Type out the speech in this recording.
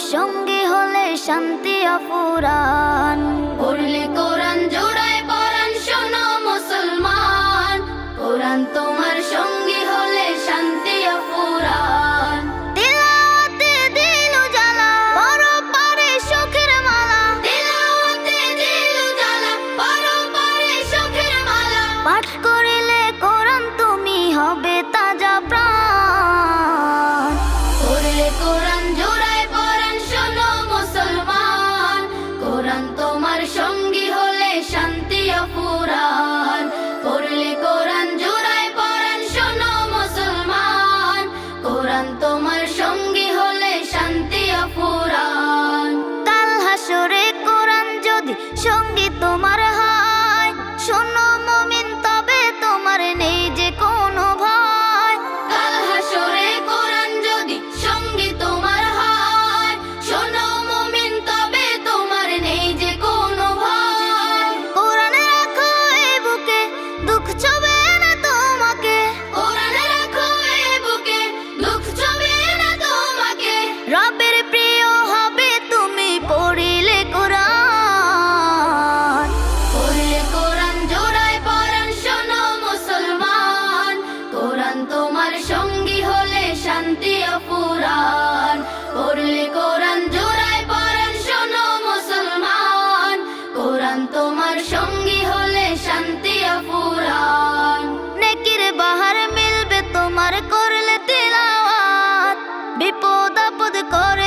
সঙ্গে হলে শান্তি অপুরাণ। পড়লে কোরআন তোমার সঙ্গী হলে শান্তি অপুরাণ নেকির বাহার মিলবে তোমার করলে তিলাওয়াত। বিপদ আপদ করে